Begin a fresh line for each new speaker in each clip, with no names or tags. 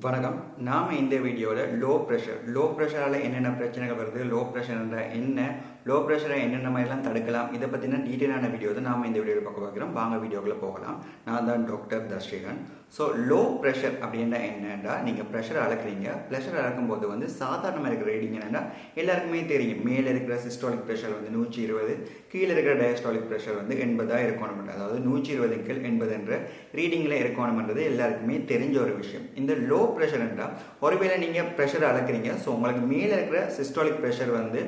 வணக்கம். நாம் இந்த வீடியோவில் லோ ப்ரெஷர் லோ ப்ரெஷரால் என்னென்ன பிரச்சனைகள் வருது? லோ ப்ரெஷர்ன்ற என்ன? லோ ப்ரெஷரை என்னென்ன மாதிரிலாம் தடுக்கலாம் இதை பற்றின டீட்டெயிலான வீடியோ தான் நாம் இந்த வீடியோவில் பார்க்க பார்க்குறோம் வாங்க வீடியோக்குள்ளே போகலாம். நான் தான் doctor Tharshikan. So low pressure அப்படின்னா என்னன்னா நீங்கள் ப்ரெஷர் அளக்குறீங்க. ப்ரெஷர் அளக்கும்போது வந்து சாதாரணமாக இருக்கிற ரீடிங் என்னென்னா எல்லாருக்குமே தெரியும். மேலே இருக்கிற சிஸ்டாலிக் ப்ரெஷர் வந்து நூற்றி இருபது கீழே இருக்கிற டயஸ்டாலிக் ப்ரெஷர் வந்து எண்பதாக இருக்கணும் அதாவது நூற்றி இருபது கீழ் எண்பது என்ற ரீடிங்கில் இருக்கணும்ன்றது எல்லாருக்குமே தெரிஞ்ச ஒரு விஷயம். இந்த லோ ப்ரெஷர் என்றால் ஒருவேளை நீங்கள் ப்ரெஷர் அளக்குறீங்க. ஸோ உங்களுக்கு மேலே இருக்கிற சிஸ்டாலிக் ப்ரெஷர் வந்து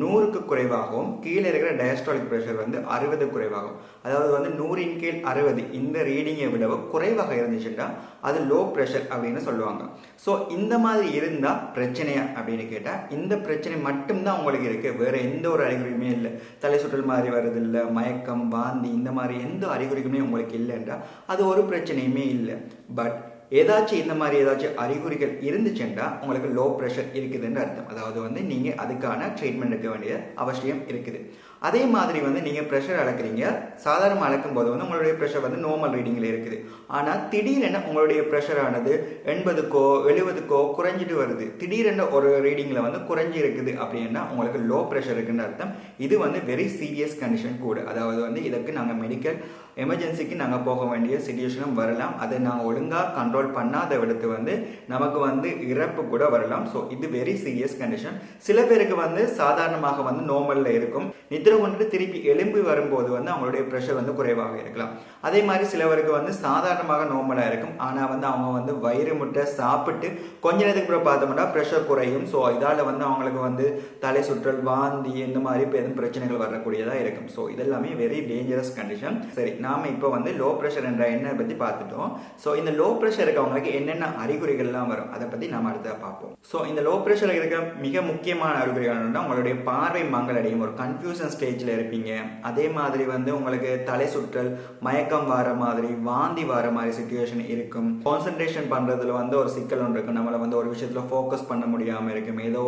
நூறுக்கு குறைவாகவும் கீழே இருக்கிற டயஸ்டாலிக் ப்ரெஷர் வந்து அறுபது குறைவாகும் அதாவது வந்து நூறின் கீழ் அறுபது இந்த ரீடிங்கை விடவும் குறைவாக இருந்துச்சுன்னா அது லோ ப்ரெஷர் அப்படின்னு சொல்லுவாங்க. ஸோ இந்த மாதிரி இருந்தால் பிரச்சனையா அப்படின்னு கேட்டால் இந்த பிரச்சனை மட்டும்தான் உங்களுக்கு இருக்குது வேறு எந்த ஒரு அறிகுறியுமே இல்லை. தலை சுற்றல் மாதிரி வருது இல்லை மயக்கம் வாந்தி இந்த மாதிரி எந்த அறிகுறிக்குமே உங்களுக்கு இல்லைன்றா அது ஒரு பிரச்சனையுமே இல்லை. பட் ஏதாச்சும் இந்த மாதிரி ஏதாச்சும் அறிகுறிகள் இருந்துச்சுன்னா உங்களுக்கு லோ ப்ரெஷர் இருக்குதுன்னு அர்த்தம். அதாவது வந்து நீங்கள் அதுக்கான ட்ரீட்மெண்ட் எடுக்க வேண்டிய அவசியம் இருக்குது. அதே மாதிரி வந்து நீங்கள் ப்ரெஷர் அளக்குறீங்க. சாதாரணமாக அளக்கும் போது வந்து உங்களுடைய ப்ரெஷர் வந்து நார்மல் ரீடிங்கில் இருக்குது. ஆனால் திடீரென உங்களுடைய ப்ரெஷர் ஆனது எண்பதுக்கோ எழுபதுக்கோ குறைஞ்சிட்டு வருது. திடீரென ஒரு ரீடிங்கில் வந்து குறைஞ்சி இருக்குது அப்படின்னா உங்களுக்கு லோ ப்ரெஷர் இருக்குன்னு அர்த்தம். இது வந்து வெரி சீரியஸ் கண்டிஷன் கூட. அதாவது வந்து இதற்கு நாங்கள் மெடிக்கல் எமர்ஜென்சிக்கு நாங்கள் போக வேண்டிய சுச்சுவேஷனும் வரலாம். அதை நாங்கள் ஒழுங்காக கண்ட்ரோல் பண்ணாத விடத்து வந்து நமக்கு வந்து இறப்பு கூட வரலாம். ஸோ இது வெரி சீரியஸ் கண்டிஷன் சில பேருக்கு வந்து சாதாரணமாக வந்து நோமலில் இருக்கும். நித்திரை கொண்டு திருப்பி எலும்பி வரும்போது வந்து அவங்களுடைய ப்ரெஷர் வந்து குறைவாக இருக்கலாம். அதே மாதிரி சிலவருக்கு வந்து சாதாரணமாக நோமலாக இருக்கும். ஆனால் வந்து அவங்க வந்து வயிறு முட்டை சாப்பிட்டு கொஞ்ச நேரத்துக்கு கூட பார்த்தோம்னா ப்ரெஷர் குறையும். ஸோ இதால் வந்து அவங்களுக்கு வந்து தலை சுற்றல் வாந்தி இந்த மாதிரி எதுவும் பிரச்சனைகள் வரக்கூடியதாக இருக்கும். ஸோ இதெல்லாமே வெரி டேஞ்சரஸ் கண்டிஷன் சரி நாம் இப்போ வந்து லோ ப்ரெஷர் என்ற எண்ணெய் பற்றி பார்த்துட்டோம். ஸோ இந்த லோ ப்ரெஷர் இருக்கவங்களுக்கு என்னென்ன அறிகுறிகள்லாம் வரும்? அதை பற்றி நம்ம அடுத்ததாக பார்ப்போம். ஸோ இந்த லோ ப்ரெஷர் இருக்க மிக முக்கியமான அறிகுறிகள் உங்களுடைய பார்வை மங்களடையும் ஒரு கன்ஃபியூஷன் ஸ்டேஜில் இருப்பீங்க. அதே மாதிரி வந்து உங்களுக்கு தலை சுற்றல் மயக்கம் வர மாதிரி வாந்தி வர மாதிரி சுச்சுவேஷன் இருக்கும். கான்சன்ட்ரேஷன் பண்ணுறதுல வந்து ஒரு சிக்கல் ஒன்று இருக்கும். நம்மளை வந்து ஒரு விஷயத்தில் ஃபோக்கஸ் பண்ண முடியாமல் இருக்கும். ஏதோ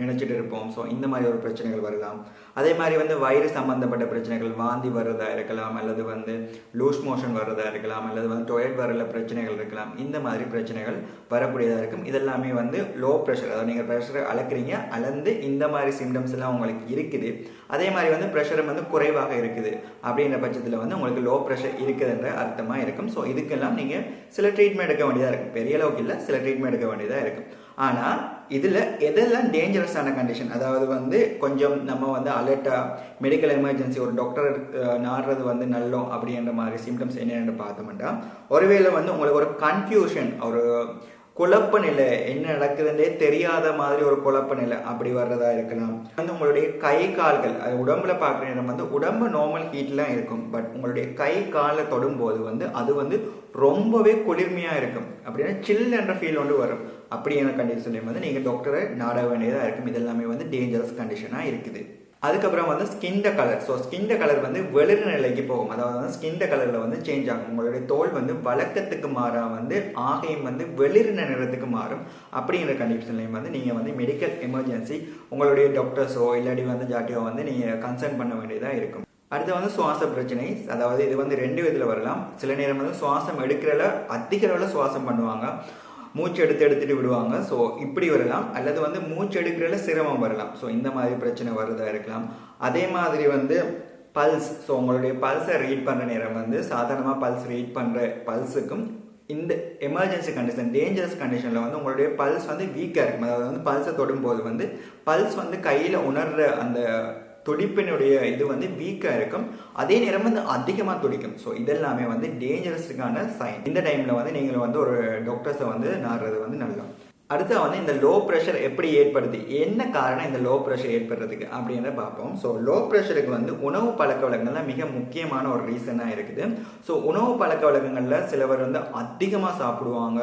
நினைச்சிட்டு இருப்போம். ஸோ இந்த மாதிரி ஒரு பிரச்சனைகள் வரலாம். அதே மாதிரி வந்து வயிறு சம்பந்தப்பட்ட பிரச்சனைகள் வாந்தி வர்றதா இருக்கலாம் அல்லது வந்து லூஸ் மோஷன் வர்றதா இருக்கலாம் அல்லது வந்து டொயட் வரல பிரச்சனைகள் இருக்கலாம் இந்த மாதிரி பிரச்சனைகள் வரக்கூடியதாக இருக்கும். இதெல்லாமே வந்து லோ ப்ரெஷர் அதாவது நீங்கள் ப்ரெஷரை அளக்குறீங்க அளந்து இந்த மாதிரி சிம்டம்ஸ் எல்லாம் உங்களுக்கு இருக்குது. அதே மாதிரி வந்து ப்ரெஷரும் வந்து குறைவாக இருக்குது. அப்படின்ற பட்சத்தில் வந்து உங்களுக்கு லோ ப்ரெஷர் இருக்குதுன்ற அர்த்தமாக இருக்கும். ஸோ இதுக்கெல்லாம் நீங்கள் சில ட்ரீட்மெண்ட் எடுக்க வேண்டியதாக இருக்கும். பெரிய அளவுக்கு இல்லை சில ட்ரீட்மெண்ட் எடுக்க வேண்டியதாக இருக்கும். ஆனால் இதில் எதெல்லாம் டேஞ்சரஸான கண்டிஷன் அதாவது வந்து கொஞ்சம் நம்ம வந்து அலர்ட்டாக மெடிக்கல் எமர்ஜென்சி ஒரு டாக்டர் நாடுறது வந்து நல்லோம் அப்படின்ற மாதிரி சிம்டம்ஸ் என்னென்னு பார்த்தோம்னா ஒருவேளை வந்து உங்களுக்கு ஒரு கன்ஃபியூஷன் ஒரு குழப்ப நிலை என்ன நடக்குதுன்றே தெரியாத மாதிரி ஒரு குழப்ப நிலை அப்படி வர்றதா இருக்கலாம். வந்து உங்களுடைய கை கால்கள் அது உடம்புல பார்க்குற நேரம் வந்து உடம்பு நார்மல் ஹீட்லாம் இருக்கும். பட் உங்களுடைய கை காலை தொடும்போது வந்து அது வந்து ரொம்பவே குளிர்மையாக இருக்கும். அப்படின்னா சில் என்ற ஃபீல் ஒன்று வரும். அப்படியான கண்டிஷன்லையும் வந்து நீங்கள் டாக்டரை நாட வேண்டியதாக இருக்கும். இதெல்லாமே வந்து டேஞ்சரஸ் கண்டிஷனாக இருக்குது. அதுக்கப்புறம் வந்து skin colour so skin colour வந்து வெளிர் நிலைக்கு போகும். அதாவது வந்து ஸ்கின் கலரில் வந்து சேஞ்ச் ஆகும். உங்களுடைய தோல் வந்து வழக்கத்துக்கு மாறா வந்து ஆகையும் வந்து வெளிரின நிறத்துக்கு மாறும். அப்படிங்கிற கண்டிஷன்லையும் வந்து நீங்கள் வந்து மெடிக்கல் எமர்ஜென்சி உங்களுடைய டாக்டர்ஸோ இல்லாட்டி வந்து ஜாட்டியோ வந்து நீங்கள் கன்சர்ன் பண்ண வேண்டியதாக இருக்கும். அடுத்து வந்து சுவாச பிரச்சனை. அதாவது இது வந்து ரெண்டு விதத்தில் வரலாம். சில நேரம் வந்து சுவாசம் எடுக்கிறல அதிக அளவில் சுவாசம் பண்ணுவாங்க. மூச்சு எடுத்து எடுத்துட்டு விடுவாங்க. ஸோ இப்படி வரலாம். அல்லது வந்து மூச்சு எடுக்கிறதுல சிரமம் வரலாம். ஸோ இந்த மாதிரி பிரச்சனை வர்றதா இருக்கலாம். அதே மாதிரி வந்து பல்ஸ். ஸோ உங்களுடைய பல்ஸை ரீட் பண்ணுற நேரம் வந்து சாதாரணமாக பல்ஸ் ரீட் பண்ணுற பல்ஸுக்கும் இந்த எமர்ஜென்சி கண்டிஷன் டேஞ்சரஸ் கண்டிஷனில் வந்து உங்களுடைய பல்ஸ் வந்து வீக்காக இருக்கும் அதாவது வந்து பல்ஸை தொடும்போது வந்து பல்ஸ் வந்து கையில் உணர்ற அந்த துடிப்பினுடைய இது வந்து வீக்காக இருக்கும். அதே நேரம் வந்து அதிகமாக துடிக்கும். ஸோ இதெல்லாமே வந்து டேஞ்சரஸுக்கான சைன் இந்த டைமில் வந்து நீங்கள் வந்து ஒரு டாக்டர்ஸை வந்து நாடுறது வந்து நல்லா அடுத்து வந்து இந்த லோ ப்ரெஷர் எப்படி ஏற்படுது? என்ன காரணம் இந்த லோ ப்ரெஷர் ஏற்படுறதுக்கு? அப்படின்றத பார்ப்போம். ஸோ லோ ப்ரெஷருக்கு வந்து உணவு பழக்க வழக்கங்கள்லாம் மிக முக்கியமான ஒரு ரீசனாக இருக்குது. ஸோ உணவு பழக்க வழக்கங்களில் சிலவர் வந்து அதிகமாக சாப்பிடுவாங்க.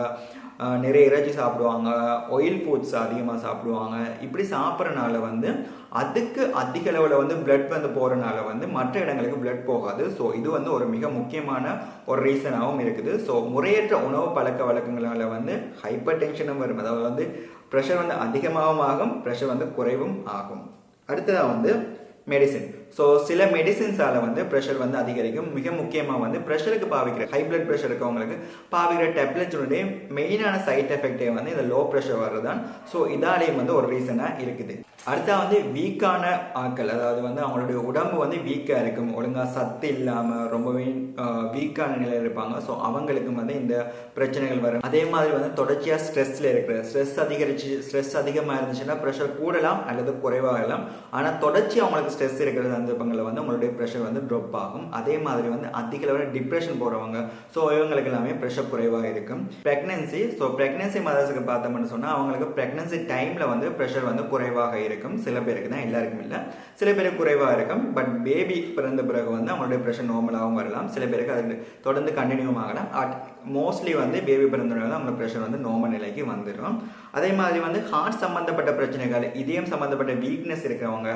நிறைய இறைச்சி சாப்பிடுவாங்க. ஆயில் ஃபுட்ஸ் அதிகமாக சாப்பிடுவாங்க. இப்படி சாப்பிட்றனால வந்து அதுக்கு அதிக அளவில் வந்து பிளட் வந்து போகிறனால வந்து மற்ற இடங்களுக்கு பிளட் போகாது. ஸோ இது வந்து ஒரு மிக முக்கியமான ஒரு ரீசனாகவும் இருக்குது. ஸோ முறையற்ற உணவு பழக்க வழக்கங்களால் வந்து ஹைப்பர் டென்ஷனும் வரும். அதாவது வந்து ப்ரெஷர் வந்து அதிகமாகவும் ஆகும் ப்ரெஷர் வந்து குறைவும் ஆகும். அடுத்ததாக வந்து மெடிசின் ஸோ சில மெடிசின்ஸால வந்து ப்ரெஷர் வந்து அதிகரிக்கும். மிக முக்கியமாக வந்து ப்ரெஷருக்கு பாவிக்கிற ஹை பிளட் ப்ரெஷர் இருக்கவங்களுக்கு பாவிக்கிற டெப்லெட்ஸுடைய மெயினான சைட் எஃபெக்டே வந்து இந்த லோ ப்ரெஷர் வர்றதுதான். ஸோ இதாலேயும் வந்து ஒரு ரீசனாக இருக்குது. அடுத்தா வந்து வீக்கான ஆட்கள் அதாவது வந்து அவங்களுடைய உடம்பு வந்து வீக்காக இருக்கும். ஒழுங்காக சத்து இல்லாமல் ரொம்பவே வீக்கான நிலையில் இருப்பாங்க. ஸோ அவங்களுக்கும் வந்து இந்த பிரச்சனைகள் வரும். அதே மாதிரி வந்து தொடர்ச்சியாக ஸ்ட்ரெஸ்ல இருக்கிற ஸ்ட்ரெஸ் அதிகரிச்சு ஸ்ட்ரெஸ் அதிகமாக இருந்துச்சுன்னா ப்ரெஷர் கூடலாம் அல்லது குறைவாகலாம். ஆனால் தொடர்ச்சி அவங்களுக்கு ஸ்ட்ரெஸ் இருக்கிறது சந்தர்ப்பங்களில் வந்து உங்களுடைய ப்ரெஷர் வந்து ட்ராப் ஆகும். அதே மாதிரி வந்து அதிக லெவலில் டிப்ரெஷன் போகிறவங்க ஸோ இவங்களுக்கு எல்லாமே ப்ரெஷர் குறைவாக இருக்கும். ப்ரெக்னன்சி ஸோ ப்ரெக்னன்சி மதர்ஸுக்கு பார்த்தோம்னு சொன்னால் அவங்களுக்கு ப்ரெக்னன்சி டைமில் வந்து ப்ரெஷர் வந்து குறைவாக இருக்கும். சில பேருக்கு தான் எல்லாருக்கும் இல்லை. சில பேருக்கு குறைவாக இருக்கும். பட் பேபி பிறந்த பிறகு வந்து அவங்களுடைய ப்ரெஷர் நார்மலாகவும் வரலாம். சில பேருக்கு அது தொடர்ந்து கண்டினியூ ஆகலாம். அட் மோஸ்ட்லி வந்து பேபி பிறந்த பிறகு அவங்க ப்ரெஷர் வந்து நார்மல் நிலைக்கு வந்துடும் அதே மாதிரி வந்து ஹார்ட் சம்மந்தப்பட்ட பிரச்சனைகள் இதயம் சம்மந்தப்பட்ட வீக்னஸ் இருக்கிறவங்க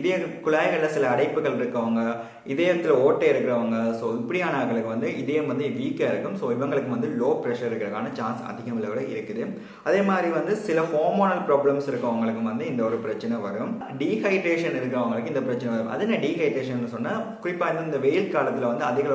இதய குழாய்களில் சில அடைப்புகள் இருக்கவங்க இதயத்தில் ஓட்டை இருக்கிறவங்க ஸோ இப்படியானவர்களுக்கு வந்து இதயம் வந்து வீக்காக இருக்கும். ஸோ இவங்களுக்கு வந்து லோ ப்ரெஷர் இருக்கிறதுக்கான சான்ஸ் அதிகம் விட இருக்குது. அதே மாதிரி வந்து சில ஹோமோனல் ப்ராப்ளம்ஸ் இருக்கவங்களுக்கு வந்து இந்த ஒரு பிரச்சனை வரும். டீஹைட்ரேஷன் இருக்கிறவங்களுக்கு இந்த பிரச்சனை வரும். அது என்ன டீஹைட்ரேஷன் சொன்னால் குறிப்பாக வந்து இந்த வெயில் காலத்தில் வந்து அதிக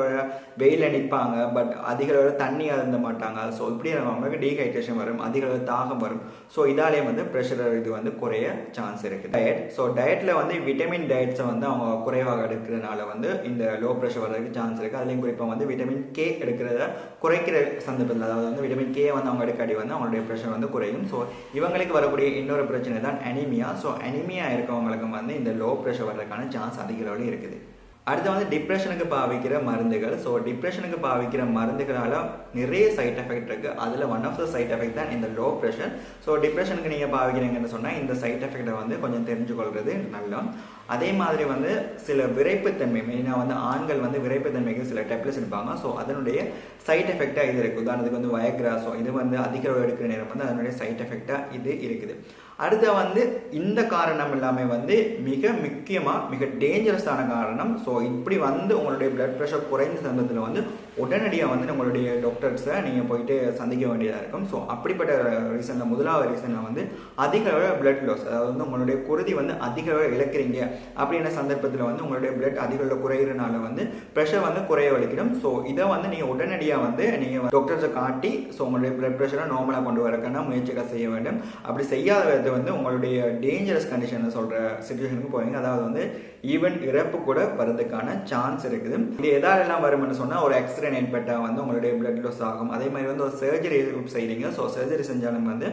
வெயிலில் நிற்பாங்க பட் அதிக தண்ணி அருந்த மாட்டாங்க. ஸோ இப்படி இருக்கிறவங்களுக்கு டீஹைட்ரேஷன் வரும். அதிக தாகம் வரும். ஸோ இதாலே வந்து ப்ரெஷர் இது வந்து குறைய சான்ஸ் இருக்குது. டயட் ஸோ டயட்டில் வந்து விட்டமின் டயட்ஸை வந்து அவங்க குறைவாக எடுக்கிறதுனால வந்து இந்த லோ ப்ரெஷர் வர்றதுக்கு சான்ஸ் இருக்குது அதுலேயும் குறிப்பாக வந்து விட்டமின் கே எடுக்கிறத குறைக்கிற சந்தர்ப்பத்தில் அதாவது வந்து விட்டமின் கே வந்து அவங்க எடுக்காடி வந்து அவங்களுடைய ப்ரெஷர் வந்து குறையும். ஸோ இவங்களுக்கு வரக்கூடிய இன்னொரு பிரச்சனை தான் அனிமியா ஸோ அனிமியா இருக்கவங்களுக்கு வந்து இந்த லோ ப்ரெஷர் வர்றதுக்கான சான்ஸ் அதிக அளவில் இருக்குது. அடுத்து வந்து டிப்ரெஷனுக்கு பாவிக்கிற மருந்துகள். ஸோ டிப்ரெஷனுக்கு பாவிக்கிற மருந்துகளால் நிறைய சைட் எஃபெக்ட் இருக்குது அதில் one of the side effect தான் இந்த லோ ப்ரெஷர் ஸோ டிப்ரெஷனுக்கு நீங்கள் பாவிக்கிறீங்கன்னு சொன்னால் இந்த சைட் எஃபெக்டை வந்து கொஞ்சம் தெரிஞ்சுக்கொள்வது நல்லா அதே மாதிரி வந்து சில விரைப்புத்தன்மை மெயினாக வந்து ஆண்கள் வந்து விரைப்புத்தன்மைக்கு சில டெப்லெட்ஸ் எடுப்பாங்க. ஸோ அதனுடைய சைட் எஃபெக்டாக இது இருக்குது உதாரணத்துக்கு வந்து வயக்ராஸோ இது வந்து அதிக அளவு எடுக்கிற நேரம் வந்து அதனுடைய சைட் எஃபெக்டாக இது இருக்குது. அடுத்த வந்து இந்த காரணம் எல்லாமே வந்து மிக முக்கியமாக மிக டேஞ்சரஸான காரணம். ஸோ இப்படி வந்து உங்களுடைய பிளட் ப்ரெஷர் குறைந்த சந்தத்தில் வந்து உடனடியாக வந்து நம்மளுடைய டாக்டர்ஸை நீங்கள் போயிட்டு சந்திக்க வேண்டியதாக இருக்கும். ஸோ அப்படிப்பட்ட ரீசனில் முதலாவது ரீசனில் வந்து அதிக அளவில் பிளட் லாஸ் அதாவது வந்து உங்களுடைய குருதி வந்து அதிக அளவில் இழக்கிறீங்க அப்படின்ற சந்தர்ப்பத்தில் வந்து உங்களுடைய பிளட் அதிக அளவில் குறையிறனால வந்து ப்ரெஷர் வந்து குறைய வலிக்கிடும் ஸோ இதை வந்து நீங்கள் உடனடியாக வந்து நீங்கள் டாக்டர்ஸை காட்டி ஸோ உங்களுடைய பிளட் ப்ரெஷரை நார்மலாக கொண்டு வரக்கான முயற்சிகள் செய்ய வேண்டும். அப்படி செய்யாத வந்து உங்களுடைய டேஞ்சரஸ் கண்டிஷன் சொல்கிற சுச்சுவேஷனுக்கு போவீங்க. அதாவது வந்து ஈவன் இறப்பு கூட வரதுக்கான சான்ஸ் இருக்குது. இது எதாலெல்லாம் வரும்னு சொன்னால் ஒரு எக்ஸ்ரே ஏற்பட்டால் வந்து உங்களுடைய பிளட் லாஸ் ஆகும். அதே மாதிரி வந்து ஒரு சர்ஜரி செய்கிறீங்க ஸோ சர்ஜரி செஞ்சாலும் வந்து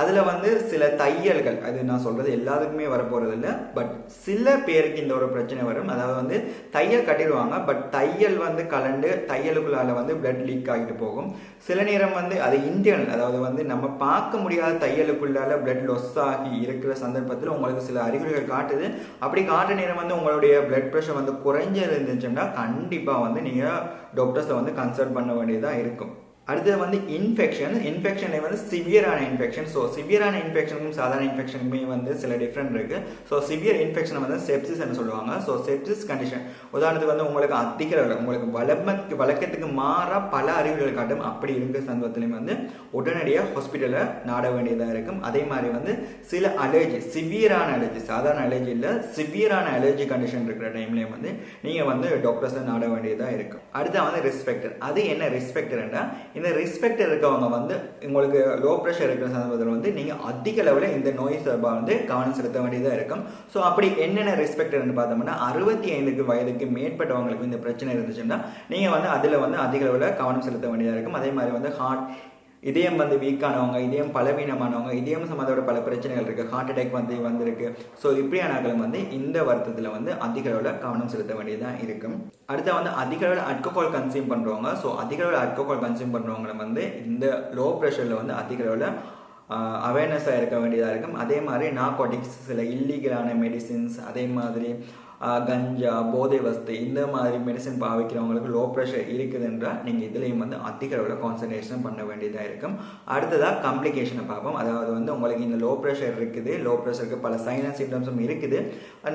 அதில் வந்து சில தையல்கள் அது நான் சொல்கிறது எல்லாத்துக்குமே வரப்போகிறது இல்லை பட் சில பேருக்கு இந்த ஒரு பிரச்சனை வரும். அதாவது வந்து தையல் கட்டிடுவாங்க பட் தையல் வந்து கலண்டு தையலுக்குள்ளால வந்து பிளட் லீக் ஆகிட்டு போகும். சில நேரம் வந்து அது இன்டர்னல் அதாவது வந்து நம்ம பார்க்க முடியாத தையலுக்குள்ளால பிளட் லொஸ் ஆகி இருக்கிற சந்தர்ப்பத்தில் உங்களுக்கு சில அறிகுறிகள் காட்டுது. அப்படி காட்டுற நேரம் வந்து உங்களுடைய பிளட் ப்ரெஷர் வந்து குறைஞ்ச இருந்துச்சுன்னா கண்டிப்பாக வந்து நீங்கள் டாக்டர்ஸ் வந்து கன்சல்ட் பண்ண வேண்டியதாக இருக்கும். அடுத்தது வந்து இன்ஃபெக்ஷன் இன்ஃபெக்ஷன்ல வந்து சிவியரான இன்ஃபெக்ஷன் ஸோ சிவியரான இன்ஃபெக்ஷனுக்கும் சாதாரண இன்ஃபெக்ஷனுக்குமே வந்து சில டிஃப்ரெண்ட் இருக்குது ஸோ சிவியர் இன்ஃபெக்ஷன் வந்து செப்சிஸ் சொல்லுவாங்க. ஸோ செப்சிஸ் கண்டிஷன் உதாரணத்துக்கு வந்து உங்களுக்கு அத்திக்கிறவர்கள் உங்களுக்கு வளமக்கு வழக்கத்துக்கு மாறாக பல அறிகுறிகள் காட்டும் அப்படி இருக்கிற சந்தர்ப்பத்திலையும் வந்து உடனடியாக ஹாஸ்பிட்டலில் நாட வேண்டியதாக இருக்கும். அதே மாதிரி வந்து சில அலர்ஜி சிவியரான அலர்ஜி சாதாரண அலர்ஜி இல்லை சிவியரான அலர்ஜி கண்டிஷன் இருக்கிற டைம்லேயும் வந்து நீங்கள் வந்து டாக்டர்ஸை நாட வேண்டியதாக இருக்கும். அடுத்த வந்து ரெஸ்பெக்டர் அது என்ன ரெஸ்பெக்டர்னா இந்த ரெஸ்பெக்டர் இருக்கவங்க வந்து உங்களுக்கு லோ ப்ரெஷர் இருக்கிற சந்தர்ப்பத்தில் வந்து நீங்கள் அதிக லெவலில் இந்த நோய் சார்பாக வந்து கவனம் செலுத்த வேண்டியதாக இருக்கும். ஸோ அப்படி என்னென்ன ரெஸ்பெக்டர்னு பார்த்தோம்னா அறுபத்தி ஐந்துக்கு வயதுக்கு மேற்பட்டவங்களுக்கு இந்த பிரச்சனை இருந்துச்சுன்னா நீங்கள் வந்து அதில் வந்து அதிக அளவில் கவனம் செலுத்த வேண்டியதாக இருக்கும். அதே மாதிரி வந்து ஹார்ட் இதயம் வந்து வீக்கானவங்க இதயம் பலவீனமானவங்க இதயம் சம்மந்தோட பல பிரச்சனைகள் இருக்குது ஹார்ட் அட்டாக் வந்து வந்திருக்கு. ஸோ இப்படியானவர்களும் வந்து இந்த வருத்தத்தில் வந்து அதிக அளவில் கவனம் செலுத்த வேண்டியதாக இருக்கும் அடுத்து வந்து அதிக அளவில் அல்கோஹால் கன்சியூம் பண்ணுறவங்க ஸோ அதிக அளவில் அல்கோஹால் கன்சியூம் பண்ணுறவங்களை வந்து இந்த லோ ப்ரெஷரில் வந்து அதிக அளவில் அவேர்னஸாக இருக்க வேண்டியதாக இருக்கும். அதே மாதிரி நார்கோட்டிக்ஸ் சில இல்லீகலான மெடிசின்ஸ் அதே மாதிரி கஞ்சா போதை வஸ்து இந்த மாதிரி மெடிசன் பாவிக்கிறவங்களுக்கு லோ ப்ரெஷர் இருக்குதுன்றால் நீங்கள் இதுலேயும் வந்து அதிக அளவில் கான்சன்ட்ரேஷன் பண்ண வேண்டியதாக இருக்கும். அடுத்ததாக கம்ப்ளிகேஷனை பார்ப்போம். அதாவது வந்து உங்களுக்கு இந்த லோ ப்ரெஷர் இருக்குது. லோ ப்ரெஷருக்கு பல சைனஸ் சிம்டம்ஸும் இருக்குது.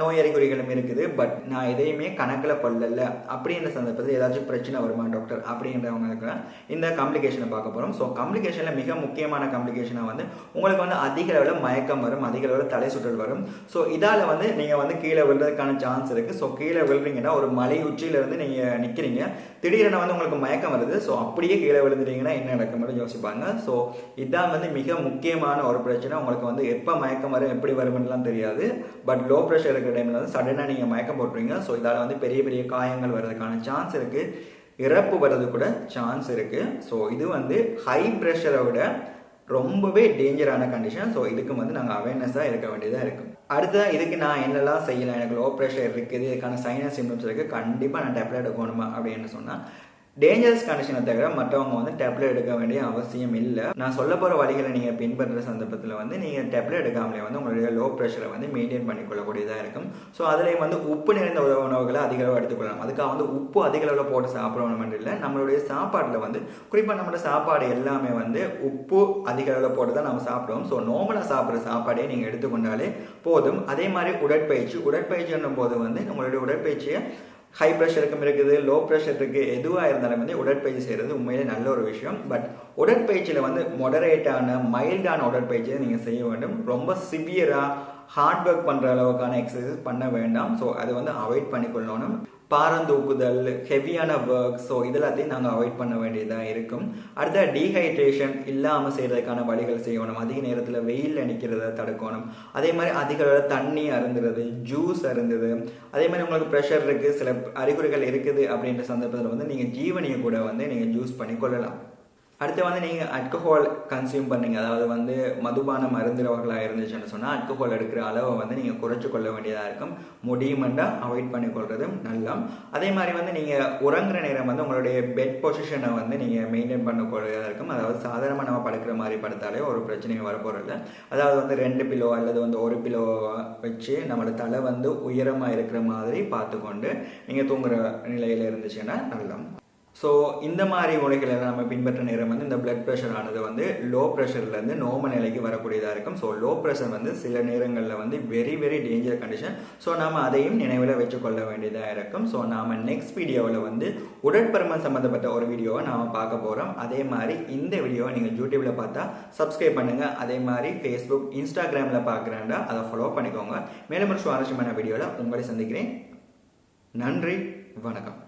நோய் அறிகுறிகளும் இருக்குது பட் நான் எதையுமே கணக்கில் கொள்ளல. அப்படின்ற சந்தர்ப்பத்தில் ஏதாச்சும் பிரச்சனை வருமா டாக்டர் அப்படின்றவங்களுக்கு இந்த காம்ப்ளிகேஷனை பார்க்க போகிறோம் ஸோ காம்ப்ளிகேஷனில் மிக முக்கியமான காம்ப்ளிகேஷனாக வந்து உங்களுக்கு வந்து அதிக அளவில் மயக்கம் வரும் அதிக அளவில் தலை சுற்றல் வரும். ஸோ இதால் வந்து நீங்கள் வந்து கீழே விழுறதுக்கான சான்ஸ் சான்ஸ் இருக்குது ஸோ கீழே விழுறீங்கன்னா ஒரு மலை உச்சியிலேருந்து நீங்கள் நிற்கிறீங்க திடீரென வந்து உங்களுக்கு மயக்கம் வருது. ஸோ அப்படியே கீழே விழுந்துட்டீங்கன்னா என்ன நடக்கும்னு யோசிப்பாங்க. ஸோ இதான் வந்து மிக முக்கியமான ஒரு பிரச்சனை. உங்களுக்கு வந்து எப்போ மயக்கம் வரும் எப்படி வரும்னுலாம் தெரியாது. பட் லோ ப்ரெஷர் இருக்கிற டைமில் வந்து சடனாக நீங்கள் மயக்கம் போட்டுருவீங்க. ஸோ இதால் வந்து பெரிய பெரிய காயங்கள் வர்றதுக்கான சான்ஸ் இருக்குது இறப்பு வர்றது கூட சான்ஸ் இருக்குது ஸோ இது வந்து ஹை ப்ரெஷரை விட ரொம்பவே டேஞ்சரான கண்டிஷன் ஸோ இதுக்கு வந்து நாங்கள் அவேர்னஸாக இருக்க வேண்டியதாக இருக்கும். அடுத்ததான் இதுக்கு நான் என்னெல்லாம் செய்யலாம்? எனக்கு லோ ப்ரெஷர் இருக்குது இதுக்கான சைனஸ் சிம்டம்ஸ் இருக்குது கண்டிப்பாக நான் டெப்லெட் எடுக்கணுமா அப்படின்னு சொன்னால் டேஞ்சரஸ் கண்டிஷனை தவிர மற்றவங்க வந்து டேப்லெட் எடுக்க வேண்டிய அவசியம் இல்லை. நான் சொல்ல போகிற வழிகளை நீங்கள் பின்பற்ற சந்தர்ப்பத்தில் வந்து நீங்கள் டேப்லெட் எடுக்காமலே வந்து உங்களுடைய லோ ப்ரெஷரை வந்து மெயின்டைன் பண்ணிக்கொள்ளக்கூடியதாக இருக்கும். ஸோ அதுலேயும் வந்து உப்பு நிறைந்த உணவு உணவுகளை அதிக அளவு எடுத்துக்கொள்ளலாம். அதுக்காக வந்து உப்பு அதிக அளவில் போட்டு சாப்பிடணும் இல்லை. நம்மளுடைய சாப்பாட்டில் வந்து குறிப்பாக நம்மளோட சாப்பாடு எல்லாமே வந்து உப்பு அதிக அளவில் போட்டு தான் நம்ம சாப்பிடுவோம். ஸோ நார்மலாக சாப்பிட்ற சாப்பாடே நீங்கள் எடுத்துக்கொண்டாலே போதும். அதே மாதிரி உடற்பயிற்சி. உடற்பயிற்சி போது வந்து நம்மளுடைய உடற்பயிற்சியை ஹை ப்ரெஷருக்கும் இருக்குது லோ ப்ரெஷர் இருக்குது எதுவாக இருந்தாலும் வந்து உடற்பயிற்சி செய்கிறது உண்மையிலே நல்ல ஒரு விஷயம். பட் உடற்பயிற்சியில் வந்து மொடரேட்டான மைல்டான உடற்பயிற்சியை நீங்கள் செய்ய வேண்டும். ரொம்ப சிவியராக ஹார்ட் ஒர்க் பண்ணுற அளவுக்கான எக்ஸசைஸ் பண்ண வேண்டாம். ஸோ அதை வந்து அவாய்ட் பண்ணிக்கொள்ளணும். பாரந்தூக்குதல் ஹெவியான ஒர்க் ஸோ இதெல்லாத்தையும் நாங்கள் அவாய்ட் பண்ண வேண்டியதாக இருக்கும். அடுத்த டீஹைட்ரேஷன் இல்லாமல் செய்கிறதுக்கான வழிகள் செய்யணும். அதிக நேரத்தில் வெயில் நிற்கிறத தடுக்கணும். அதே மாதிரி அதிக அளவில் தண்ணி அருந்துறது ஜூஸ் அருந்துது அதே மாதிரி உங்களுக்கு ப்ரெஷர் இருக்குது சில அறிகுறிகள் இருக்குது அப்படின்ற சந்தர்ப்பத்தில் வந்து நீங்கள் ஜீவனியை கூட வந்து நீங்கள் ஜூஸ் பண்ணி கொள்ளலாம். அடுத்து வந்து நீங்கள் அல்கஹால் கன்சியூம் பண்ணீங்க. அதாவது வந்து மதுபான மருந்துறவர்களாக இருந்துச்சுன்னு சொன்னால் அல்கஹால் எடுக்கிற அளவை வந்து நீங்கள் குறைச்சி கொள்ள வேண்டியதாக இருக்கும். முடியுமெண்டாக அவாய்ட் பண்ணிக்கொள்வது நல்லம். அதே மாதிரி வந்து நீங்கள் உறங்குற நேரம் வந்து உங்களுடைய பெட் பொசிஷனை வந்து நீங்கள் மெயின்டைன் பண்ணக்கூடியதாக இருக்கும். அதாவது சாதாரணமாக நம்ம படுக்கிற மாதிரி படுத்தாலே ஒரு பிரச்சனையும் வரப்போகிறது அதாவது வந்து ரெண்டு பிலோ அல்லது வந்து ஒரு பிலோ வச்சு நம்மளோட தலை வந்து உயரமாக இருக்கிற மாதிரி பார்த்துக்கொண்டு நீங்கள் தூங்குற நிலையில் இருந்துச்சுன்னா நல்லம். ஸோ இந்த மாதிரி முறைகளை நம்ம பின்பற்ற நேரம் வந்து இந்த பிளட் ப்ரெஷர் ஆனது வந்து லோ ப்ரெஷர்லேருந்து நோம நிலைக்கு வரக்கூடியதாக இருக்கும். ஸோ லோ ப்ரெஷர் வந்து சில நேரங்களில் வந்து very very danger condition so நாம் அதையும் நினைவில் வச்சுக்கொள்ள வேண்டியதாக இருக்கும். ஸோ நாம் நெக்ஸ்ட் வீடியோவில் வந்து உடற்பருமன் சம்மந்தப்பட்ட ஒரு வீடியோவை நாம் பார்க்க போகிறோம் அதே மாதிரி இந்த வீடியோவை நீங்கள் யூடியூப்பில் பார்த்தா சப்ஸ்கிரைப் பண்ணுங்கள் அதே மாதிரி ஃபேஸ்புக் இன்ஸ்டாகிராமில் பார்க்குறேன்டா அதை ஃபாலோ பண்ணிக்கோங்க. மேலும் ஒரு சுவாரஸ்யமான வீடியோவில் உங்களை சந்திக்கிறேன். நன்றி வணக்கம்.